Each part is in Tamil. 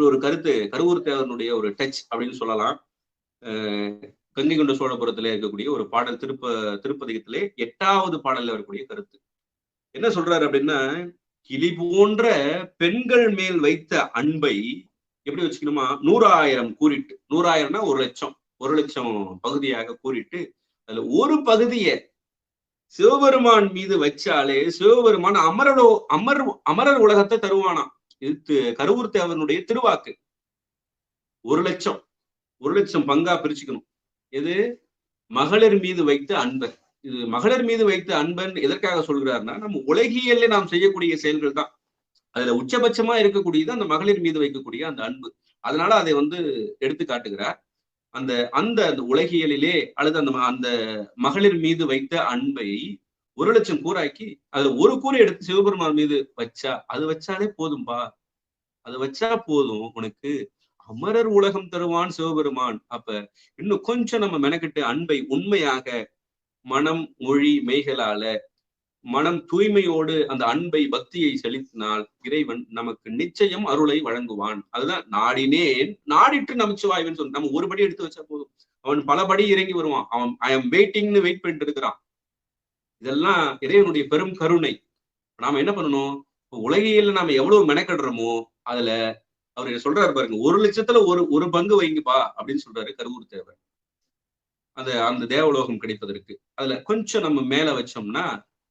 இப்படி ஒரு கருத்து கருவூர் தேவனுடைய ஒரு டச் அப்படின்னு சொல்லலாம். அஹ் கங்கை கொண்ட சோழபுரத்துல இருக்கக்கூடிய ஒரு பாடல் திருப்ப திருப்பதிகத்திலே எட்டாவது பாடல்ல வரக்கூடிய கருத்து. என்ன சொல்றாரு அப்படின்னா கிளி போன்ற பெண்கள் மேல் வைத்த அன்பை எப்படி வச்சுக்கணுமா? நூறாயிரம் கூறிட்டு நூறாயிரம்னா ஒரு லட்சம் ஒரு லட்சம் பகுதியாக கூறிட்டு அதுல ஒரு பகுதியை சிவபெருமான் மீது வச்சாலே சிவபெருமான் அமரலோ அமர் அமரர் உலகத்தை தருவானாம். இது கருவூர் தேவனுடைய திருவாக்கு. ஒரு லட்சம் ஒரு லட்சம் பங்கா பிரிச்சுக்கணும். எது? மகளிர் மீது வைத்த அன்பன். இது மகளிர் மீது வைத்த அன்பன் எதற்காக சொல்கிறாருன்னா நம்ம உலகியல்ல நாம் செய்யக்கூடிய செயல்கள் தான். அதுல உச்சபட்சமா இருக்கக்கூடியது அந்த மகளிர் மீது வைக்கக்கூடிய அந்த அன்பு. அதனால அதை வந்து எடுத்து காட்டுகிறார். அந்த அந்த அந்த உலகியலிலே அல்லது அந்த அந்த மகளிர் மீது வைத்த அன்பை ஒரு லட்சம் கூறாக்கி அதுல ஒரு கூரை எடுத்து சிவபெருமான் மீது வச்சா அது வச்சாலே போதும்பா. அது வச்சா போதும் உனக்கு அமரர் உலகம் தருவான் சிவபெருமான். அப்ப இன்னும் கொஞ்சம் நம்ம மெனக்கிட்டு அன்பை உண்மையாக மனம் மொழி மெய்களால மனம் தூய்மையோடு அந்த அன்பை பக்தியை செலுத்தினால் இறைவன் நமக்கு நிச்சயம் அருளை வழங்குவான். அதுதான் நாடினேன் நாடிட்டு நமச்சிவாய்வன் சொன்ன நம்ம ஒரு படி எடுத்து வச்சா போதும். அவன் பல படி இறங்கி வருவான். அவன் ஐ எம் வெயிட்டிங்னு வெயிட் பண்ணிட்டு இருக்கிறான். இதெல்லாம் இறைவனுடைய பெரும் கருணை. நாம என்ன பண்ணணும்? உலகையில நாம எவ்வளவு மெனக்கடுறோமோ அதுல அவர் சொல்றாரு பாருங்க ஒரு லட்சத்துல ஒரு ஒரு பங்கு வைங்கப்பா அப்படின்னு சொல்றாரு கருவூர் தேவர் அந்த அந்த தேவலோகம் கிடைப்பதற்கு. அதுல கொஞ்சம் நம்ம மேல வச்சோம்னா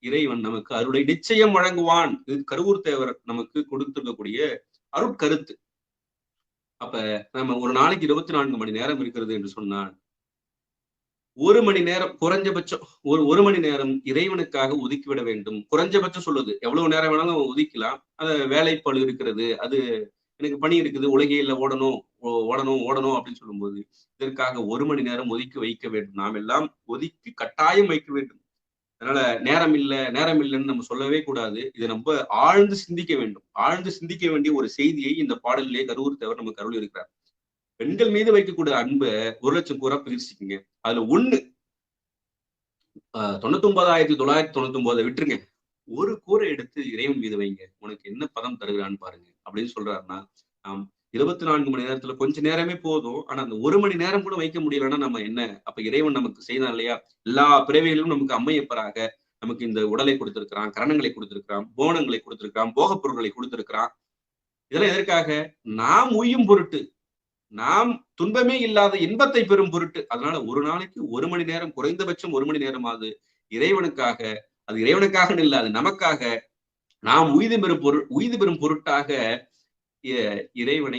இறைவன் நமக்கு அருளை நிச்சயம் வழங்குவான். இது கருவூர் தேவர் நமக்கு கொடுத்துருக்கக்கூடிய அருட்கருத்து. அப்ப நம்ம ஒரு நாளைக்கு இருபத்தி நான்கு மணி நேரம் இருக்கிறது என்று சொன்னால் ஒரு மணி நேரம் குறைஞ்சபட்சம் ஒரு ஒரு மணி நேரம் இறைவனுக்காக ஒதுக்கிவிட வேண்டும். குறைஞ்சபட்சம் சொல்லுது. எவ்வளவு நேரம் வேணாலும் ஒதுக்கலாம். அது வேலைப்பழு இருக்கிறது. அது எனக்கு பணி இருக்குது. உலகையில ஓடணும். ஓ- ஓடணும் ஓடணும் அப்படின்னு சொல்லும்போது இதற்காக ஒரு மணி நேரம் ஒதுக்கி வைக்க வேண்டும். நாம் எல்லாம் ஒதுக்கி கட்டாயம் வைக்க வேண்டும். அதனால நேரம் இல்லை நேரம் இல்லைன்னு நம்ம சொல்லவே கூடாது. இதை நம்ம ஆழ்ந்து சிந்திக்க வேண்டும். ஆழ்ந்து சிந்திக்க வேண்டிய ஒரு செய்தியை இந்த பாடலிலே கருவூர் தேவர் நமக்கு அருள் இருக்கிறார் பெண்கள் மீது வைக்கக்கூடிய அன்பை ஒரு லட்சம் கூறா பிரிச்சுக்கீங்க அதுல ஒண்ணு தொண்ணூத்தி ஒன்பதாயிரத்தி தொள்ளாயிரத்தி தொண்ணூத்தி ஒன்பதை விட்டுருங்க. ஒரு கூரை எடுத்து இறைவன் மீது வைங்க. உனக்கு என்ன பதம் தருகிறான்னு பாருங்க. அப்படின்னு சொல்றாருன்னா நாம் இருபத்தி நான்கு மணி நேரத்துல கொஞ்ச நேரமே போதும். ஆனா அந்த ஒரு மணி நேரம் கூட வைக்க முடியலன்னா நம்ம என்ன? அப்ப இறைவன் நமக்கு செய்தான் இல்லையா? எல்லா பிறவிகளிலும் நமக்கு அம்மையப்பராக நமக்கு இந்த உடலை கொடுத்திருக்கிறான் கரணங்களை கொடுத்திருக்கிறான் போனங்களை கொடுத்திருக்கிறான் போகப் பொருட்களை கொடுத்திருக்கிறான். இதெல்லாம் எதற்காக? நாம் உய்யும் பொருட்டு. நாம் துன்பமே இல்லாத இன்பத்தை பெறும் பொருட்டு அதனால ஒரு நாளைக்கு ஒரு மணி நேரம் குறைந்தபட்சம் ஒரு மணி நேரமாவது இறைவனுக்காக அது இறைவனுக்காக இல்லாது நமக்காக நாம் உய்து பெறும் பொருள் உய்து பெறும் பொருட்டாக இறைவனை